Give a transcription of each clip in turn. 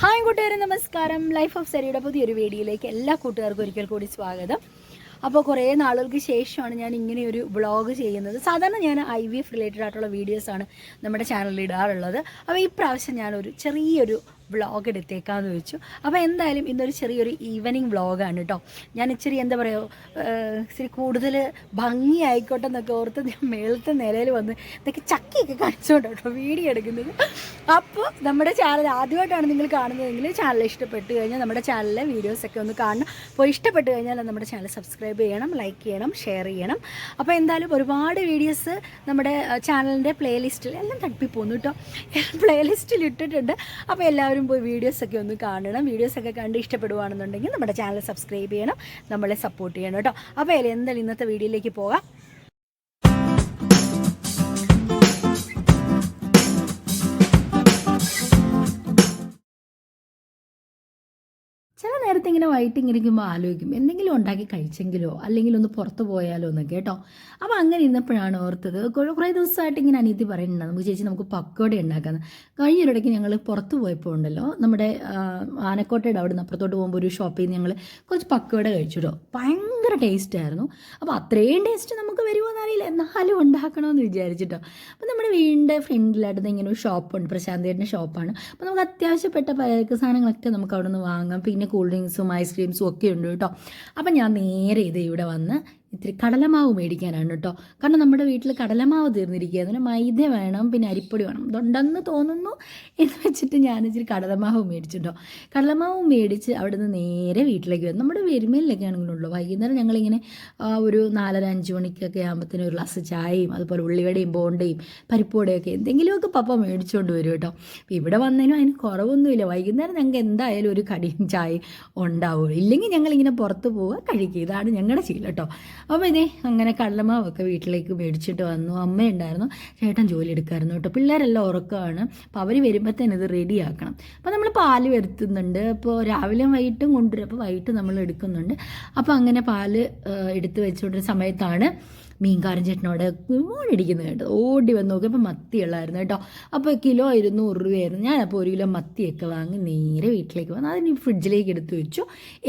Hi കൂട്ടുകാരെ നമസ്കാരം. Life of സരിയുടെ പുതിയൊരു വീഡിയോയിലേക്ക് എല്ലാ കൂട്ടുകാർക്കും ഒരിക്കൽ കൂടി സ്വാഗതം. അപ്പോൾ കുറേ നാളുകൾക്ക് ശേഷമാണ് ഞാൻ ഇങ്ങനെ ഒരു വ്ളോഗ് ചെയ്യുന്നത്. സാധാരണ ഞാൻ ഐ വി എഫ് റിലേറ്റഡ് ആയിട്ടുള്ള വീഡിയോസാണ് നമ്മുടെ ചാനലിൽ ഇടാറുള്ളത്. അപ്പോൾ ഈ പ്രാവശ്യം ഞാനൊരു ചെറിയൊരു വ്ളോഗ് എടുത്തേക്കാന്ന് വെച്ചു. അപ്പോൾ എന്തായാലും ഇന്നൊരു ചെറിയൊരു ഈവനിങ് വ്ളോഗാണ് കേട്ടോ ഞാൻ ഇച്ചിരി എന്താ പറയുക ഇച്ചിരി കൂടുതൽ ഭംഗി ആയിക്കോട്ടെ എന്നൊക്കെ ഓർത്ത് ഞാൻ മേളത്തെ നിലയിൽ വന്ന് ഇതൊക്കെ ചക്കിയൊക്കെ കാണിച്ചുകൊണ്ട് കേട്ടോ വീഡിയോ എടുക്കുന്നത്. അപ്പോൾ നമ്മുടെ ചാനൽ ആദ്യമായിട്ടാണ് നിങ്ങൾ കാണുന്നതെങ്കിൽ ചാനൽ ഇഷ്ടപ്പെട്ട് കഴിഞ്ഞാൽ നമ്മുടെ ചാനലിലെ വീഡിയോസൊക്കെ ഒന്ന് കാണണം. അപ്പോൾ ഇഷ്ടപ്പെട്ട് കഴിഞ്ഞാൽ നമ്മുടെ ചാനൽ സബ്സ്ക്രൈബ് ചെയ്യണം ലൈക്ക് ചെയ്യണം ഷെയർ ചെയ്യണം. അപ്പോൾ എന്തായാലും ഒരുപാട് വീഡിയോസ് നമ്മുടെ ചാനലിന്റെ പ്ലേലിസ്റ്റിൽ എല്ലാം തട്ടിപ്പോന്നു കേട്ടോ പ്ലേലിസ്റ്റിൽ ഇട്ടിട്ടുണ്ട്. അപ്പോൾ എല്ലാവരും പോയി വീഡിയോസൊക്കെ ഒന്ന് കാണണം. വീഡിയോസൊക്കെ കണ്ട് ഇഷ്ടപ്പെടുവാണെന്നുണ്ടെങ്കിൽ നമ്മുടെ ചാനൽ സബ്സ്ക്രൈബ് ചെയ്യണം. നമ്മളെ സപ്പോർട്ട് ചെയ്യണം കേട്ടോ. അപ്പോൾ എന്തായാലും ഇന്നത്തെ വീഡിയോയിലേക്ക് പോകാം. ചില നേരത്തെ ഇങ്ങനെ വൈകിട്ട് ഇങ്ങനെ ഇരിക്കുമ്പോൾ ആലോചിക്കും എന്തെങ്കിലും ഉണ്ടാക്കി കഴിച്ചെങ്കിലോ അല്ലെങ്കിൽ ഒന്ന് പുറത്ത് പോയാലോ എന്നൊക്കെ കേട്ടോ. അപ്പോൾ അങ്ങനെ ഇന്നപ്പോഴാണ് ഓർത്തത് കുറേ ദിവസമായിട്ട് ഇങ്ങനെ അനീതി പറയുന്നുണ്ട്. നമുക്ക് ചേച്ചി നമുക്ക് പക്കോട ഉണ്ടാക്കാന്ന്. കഴിഞ്ഞൊരിടയ്ക്ക് ഞങ്ങൾ പുറത്ത് പോയപ്പോൾ ഉണ്ടല്ലോ നമ്മുടെ ആനക്കോട്ടയുടെ അവിടെ നിന്ന് അപ്പുറത്തോട്ട് പോകുമ്പോൾ ഒരു ഷോപ്പിൽ നിന്ന് ഞങ്ങൾ കുറച്ച് പക്കോട കഴിച്ചിട്ടോ ഭയങ്കര ടേസ്റ്റ് ആയിരുന്നു. അപ്പോൾ അത്രയും ടേസ്റ്റ് നമുക്ക് വരുമോ എന്നറിയില്ല. എന്നാലും ഉണ്ടാക്കണമെന്ന് വിചാരിച്ചിട്ടോ. അപ്പോൾ നമ്മുടെ വീടിന്റെ ഫ്രണ്ടിലായിട്ട് ഇങ്ങനെ ഒരു ഷോപ്പുണ്ട്. പ്രശാന്തേന്റെ ഷോപ്പാണ്. അപ്പോൾ നമുക്ക് അത്യാവശ്യപ്പെട്ട പലചരക്ക് സാധനങ്ങളൊക്കെ നമുക്ക് അവിടെ നിന്ന് വാങ്ങാം. പിന്നെ കൂൾ ഡ്രിങ്ക്സും ഐസ്ക്രീംസും ഒക്കെ ഉണ്ട് കേട്ടോ. അപ്പം ഞാൻ നേരെ ഇത് ഇവിടെ വന്ന് ഇത്തിരി കടലമാവ് മേടിക്കാനാണ് കേട്ടോ. കാരണം നമ്മുടെ വീട്ടിൽ കടലമാവ് തീർന്നിരിക്കുക അതിന് മൈദ വേണം പിന്നെ അരിപ്പൊടി വേണം. ഇതുണ്ടെന്ന് തോന്നുന്നു എന്ന് വെച്ചിട്ട് ഞാൻ ഇച്ചിരി കടലമാവ് മേടിച്ചിട്ടോ കടലമാവ് മേടിച്ച് അവിടെ നിന്ന് നേരെ വീട്ടിലേക്ക് വരും നമ്മുടെ വരുമേലിലൊക്കെ ആണെങ്കിലുള്ളൂ വൈകുന്നേരം ഞങ്ങളിങ്ങനെ ഒരു നാലര അഞ്ച് മണിക്കൊക്കെ ആകുമ്പോഴത്തേനും ഒരു ഗ്ലാസ് ചായയും അതുപോലെ ഉള്ളിവടയും ബോണ്ടയും പരിപ്പുവടയൊക്കെ എന്തെങ്കിലുമൊക്കെ പപ്പ മേടിച്ചുകൊണ്ട് വരും കേട്ടോ. ഇവിടെ വന്നതിനും അതിന് കുറവൊന്നുമില്ല. വൈകുന്നേരം ഞങ്ങൾക്ക് എന്തായാലും ഒരു കടിയും ചായയും ഉണ്ടാവുള്ളൂ. ഇല്ലെങ്കിൽ ഞങ്ങളിങ്ങനെ പുറത്ത് പോവുക കഴിക്കുക. ഇതാണ് ഞങ്ങളുടെ ശീലം കേട്ടോ. അപ്പോൾ ഇതേ അങ്ങനെ കള്ളമാവൊക്കെ വീട്ടിലേക്ക് മേടിച്ചിട്ട് വന്നു. അമ്മയുണ്ടായിരുന്നു ചേട്ടൻ ജോലി എടുക്കായിരുന്നു കേട്ടോ. പിള്ളേരെല്ലാം ഉറക്കമാണ്. അപ്പോൾ അവർ വരുമ്പോൾ തന്നെ ഇത് റെഡിയാക്കണം അപ്പോൾ നമ്മൾ പാൽ വരുത്തുന്നുണ്ട്. അപ്പോൾ രാവിലെയും വൈകിട്ടും കൊണ്ടുവരും. അപ്പോൾ വൈകിട്ട് നമ്മൾ എടുക്കുന്നുണ്ട്. അപ്പോൾ അങ്ങനെ പാൽ എടുത്ത് വെച്ചുകൊണ്ടിരുന്ന സമയത്താണ് മീൻകാരൻ ചേട്ടനോട് ഓടിക്കുന്നത് കേട്ടോ. ഓടി വന്ന് മത്തി ഉള്ളായിരുന്നു കേട്ടോ. അപ്പോൾ കിലോ ഇരുന്നൂറ് രൂപയായിരുന്നു. ഞാനപ്പോൾ ഒരു കിലോ മത്തിയൊക്കെ വാങ്ങി നേരെ വീട്ടിലേക്ക് വന്നു. അതിന് ഫ്രിഡ്ജിലേക്ക് എടുത്ത് വെച്ചു.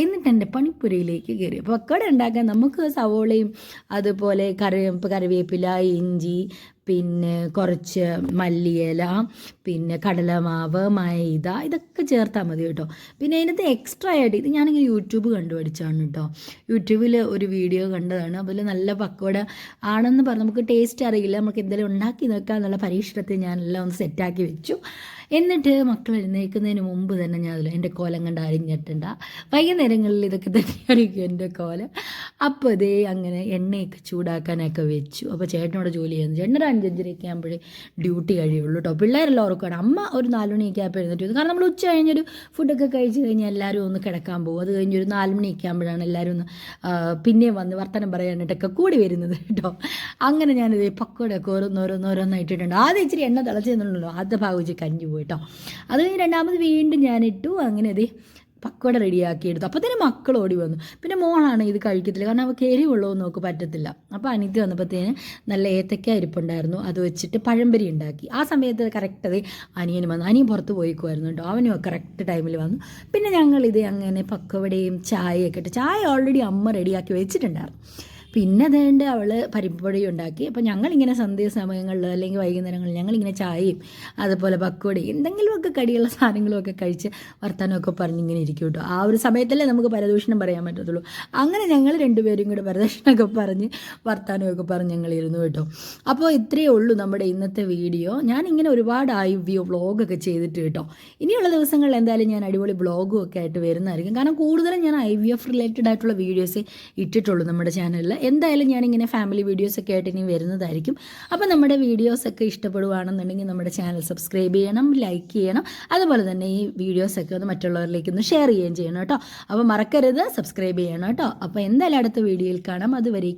എന്നിട്ട് എന്റെ പണിപ്പുരയിലേക്ക് കയറി അപ്പോൾ പക്കോട ഉണ്ടാക്കാൻ നമുക്ക് സവോളയും അതുപോലെ കറി കറിവേപ്പില ഇഞ്ചി പിന്നെ കുറച്ച് മല്ലിയില പിന്നെ കടലമാവ് മൈദ ഇതൊക്കെ ചേർത്താൽ മതി കേട്ടോ. പിന്നെ അതിനകത്ത് എക്സ്ട്രാ ആയിട്ട് ഇത് ഞാനിങ്ങനെ യൂട്യൂബ് കണ്ടു പഠിച്ചാണ് കേട്ടോ. യൂട്യൂബിൽ ഒരു വീഡിയോ കണ്ടതാണ്. അതിൽ നല്ല പക്കോട ആണെന്ന് പറഞ്ഞ്. നമുക്ക് ടേസ്റ്റ് അറിയില്ല. നമുക്ക് എന്തെങ്കിലും ഉണ്ടാക്കി നോക്കാം എന്നുള്ള പരീക്ഷണത്തിൽ ഞാനെല്ലാം ഒന്ന് സെറ്റാക്കി വെച്ചു. എന്നിട്ട് മക്കൾ എഴുന്നേൽക്കുന്നതിന് മുമ്പ് തന്നെ ഞാൻ അതിൽ എന്റെ കോലം കണ്ട് അരിഞ്ഞിട്ടുണ്ട. വൈകുന്നേരങ്ങളിൽ ഇതൊക്കെ തന്നെയായിരിക്കും എന്റെ കോലം. അപ്പോൾ ഇതേ അങ്ങനെ എണ്ണയൊക്കെ ചൂടാക്കാനൊക്കെ വെച്ചു. അപ്പോൾ ചേട്ടനോട് ജോലി ചെയ്യുന്നു. ചേട്ടൻ ഒരു അഞ്ചഞ്ചരയൊക്കെ ആകുമ്പോഴേ ഡ്യൂട്ടി കഴിയുള്ളൂ കേട്ടോ പിള്ളേരെല്ലാം ഉറക്കാണ് അമ്മ ഒരു നാലുമണിയൊക്കെ ആയപ്പോൾ എഴുന്നേറ്റ് കാരണം നമ്മൾ ഉച്ച കഴിഞ്ഞൊരു ഫുഡൊക്കെ കഴിച്ച് കഴിഞ്ഞാൽ എല്ലാവരും ഒന്ന് കിടക്കാൻ പോകും. അത് കഴിഞ്ഞ് ഒരു നാലുമണിയൊക്കെ ആകുമ്പോഴാണ് എല്ലാവരും ഒന്ന് പിന്നെയും വന്ന് വർത്തനം പറയാനായിട്ടൊക്കെ കൂടി വരുന്നത് കേട്ടോ അങ്ങനെ ഞാനിത് പക്കോടൊക്കെ ഓരോന്നോരോന്നോരോന്നായിട്ടിട്ടുണ്ട്. ആദ്യം ഇച്ചിരി എണ്ണ തിളച്ചു തന്നുള്ളൂ ആദ്യ ഭാഗം വെച്ച് കഞ്ഞി പോയിട്ടോ. അത് കഴിഞ്ഞ് രണ്ടാമത് വീണ്ടും ഞാൻ ഇട്ടു അങ്ങനെ അതേ പക്കോട റെഡിയാക്കി എടുത്തു അപ്പോൾ തന്നെ മക്കൾ ഓടി വന്നു. പിന്നെ മോളാണ് ഇത് കഴിക്കത്തില്ല. കാരണം അവൾക്ക് എരിവുള്ളൂ നോക്ക് പറ്റത്തില്ല. അപ്പോൾ അനിത് വന്നപ്പോഴത്തേന് നല്ല ഏത്തക്ക അരിപ്പുണ്ടായിരുന്നു. അത് വെച്ചിട്ട് പഴംപരി ഉണ്ടാക്കി. ആ സമയത്ത് കറക്റ്റ് അത് അനിയനും വന്നു. അനിയൻ പുറത്ത് പോയിക്കുമായിരുന്നു കേട്ടോ. അവനും കറക്റ്റ് ടൈമിൽ വന്നു. പിന്നെ ഞങ്ങളിത് അങ്ങനെ പക്കവടയും ചായയൊക്കെ ഇട്ട് ചായ ഓൾറെഡി അമ്മ റെഡിയാക്കി വെച്ചിട്ടുണ്ടായിരുന്നു. പിന്നെ അതുകൊണ്ട് അവൾ പരിപ്പുപൊടി ഉണ്ടാക്കി അപ്പോൾ ഞങ്ങളിങ്ങനെ സന്ധ്യ സമയങ്ങളിൽ അല്ലെങ്കിൽ വൈകുന്നേരങ്ങളിൽ ഞങ്ങളിങ്ങനെ ചായയും അതുപോലെ പക്കോടി എന്തെങ്കിലുമൊക്കെ കടിയുള്ള സാധനങ്ങളുമൊക്കെ കഴിച്ച് വർത്തമാനമൊക്കെ പറഞ്ഞിങ്ങനെ ഇരിക്കും കേട്ടോ ആ ഒരു സമയത്തല്ലേ നമുക്ക് പരദൂഷണം പറയാൻ പറ്റത്തുള്ളൂ. അങ്ങനെ ഞങ്ങൾ രണ്ടുപേരും കൂടെ പരദൂഷണമൊക്കെ പറഞ്ഞ് വർത്തമാനമൊക്കെ പറഞ്ഞ് ഞങ്ങളിരുന്നു കേട്ടോ. അപ്പോൾ ഇത്രയേ ഉള്ളൂ നമ്മുടെ ഇന്നത്തെ വീഡിയോ. ഞാനിങ്ങനെ ഒരുപാട് ആയി വ്യൂ വ്ളോഗൊക്കെ ചെയ്തിട്ട് കേട്ടോ. ഇനിയുള്ള ദിവസങ്ങളിൽ എന്തായാലും ഞാൻ അടിപൊളി വ്ളോഗും ഒക്കെ ആയിട്ട് വരുന്നതായിരിക്കും. കാരണം കൂടുതലും ഞാൻ ഐ വി എഫ് റിലേറ്റഡ് ആയിട്ടുള്ള വീഡിയോസ് ഇട്ടിട്ടുള്ളൂ നമ്മുടെ ചാനലിൽ എന്തായാലും ഞാനിങ്ങനെ ഫാമിലി വീഡിയോസൊക്കെ ആയിട്ട് ഇനി വരുന്നതായിരിക്കും. അപ്പോൾ നമ്മുടെ വീഡിയോസൊക്കെ ഇഷ്ടപ്പെടുവാണെന്നുണ്ടെങ്കിൽ നമ്മുടെ ചാനൽ സബ്സ്ക്രൈബ് ചെയ്യണം ലൈക്ക് ചെയ്യണം. അതുപോലെ തന്നെ ഈ വീഡിയോസൊക്കെ ഒന്ന് മറ്റുള്ളവരിലേക്ക് ഒന്ന് ഷെയർ ചെയ്യുകയും ചെയ്യണം കേട്ടോ. അപ്പോൾ മറക്കരുത് സബ്സ്ക്രൈബ് ചെയ്യണം കേട്ടോ. അപ്പോൾ എന്തായാലും അടുത്ത വീഡിയോയിൽ കാണാം. അതുവരേക്കും